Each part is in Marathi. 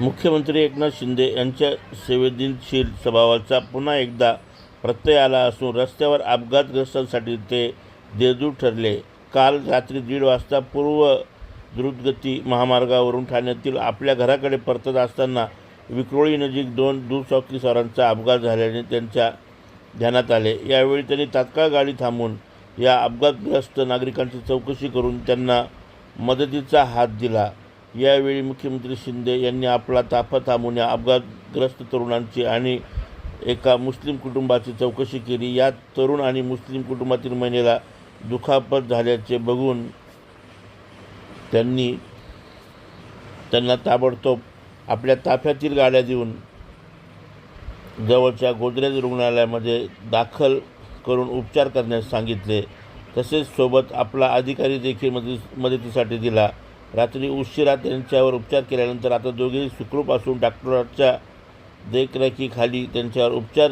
मुख्यमंत्री एकनाथ शिंदे यांच्या संवेदनशील स्वभावाचा पुन्हा एकदा प्रत्यय आला असून रस्त्यावर अपघातग्रस्तांसाठी ते देरदूर ठरले. काल रात्री दीड वाजता पूर्व द्रुतगती महामार्गावरून ठाण्यातील आपल्या घराकडे परतत असताना विक्रोळी नजीक दोन दुचाकीस्वारांचा अपघात झाल्याने त्यांच्या ध्यानात आले. यावेळी त्यांनी तात्काळ गाडी थांबून या अपघातग्रस्त नागरिकांची चौकशी करून त्यांना मदतीचा हात दिला. यावेळी मुख्यमंत्री शिंदे यांनी आपला ताफा थांबवण्या या अपघातग्रस्त तरुणांची आणि एका मुस्लिम कुटुंबाची चौकशी केली. या तरुण आणि मुस्लिम कुटुंबातील महिलेला दुखापत झाल्याचे बघून त्यांनी त्यांना ताबडतोब आपल्या ताफ्यातील गाड्या देऊन जवळच्या गोदरेज रुग्णालयामध्ये दाखल करून उपचार करण्यास सांगितले. तसेच सोबत आपला अधिकारी देखील मदत मदतीसाठी दिला. रात्री उशिरा त्यांच्यावर उपचार केल्यानंतर आता दोघेही सुखरूप असून डॉक्टरांच्या देखरेखीखाली त्यांच्यावर उपचार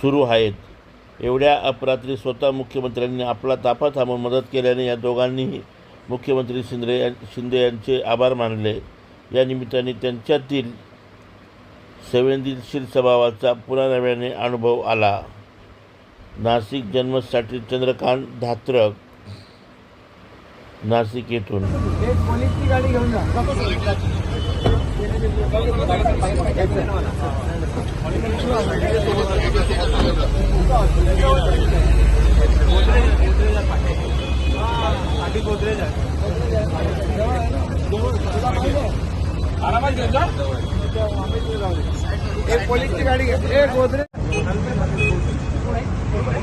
सुरू आहेत. एवढ्या अपरात्री स्वतः मुख्यमंत्र्यांनी आपला ताफा थांबवून मदत केल्याने या दोघांनीही मुख्यमंत्री शिंदे शिंदे यांचे आभार मानले. या निमित्ताने त्यांच्यातील संवेदनशील स्वभावाचा पुन्हा नव्याने अनुभव आला. नाशिक जन्मसाठी चंद्रकांत धात्रक नाशिक येथून एक पोलीसची गाडी गाडी घे. एक गोदरेज.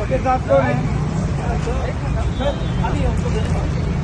के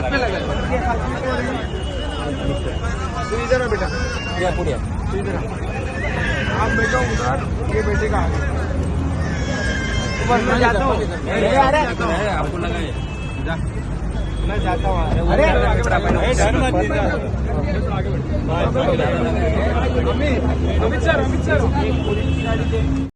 हाथ में लगा तू इधर है बेटा तू इधर आ। आप उधर ये आगे ऊपर मैं जाता हूँ आपको लगा है मैं जाता हूँ अरे अमित सर अमित सर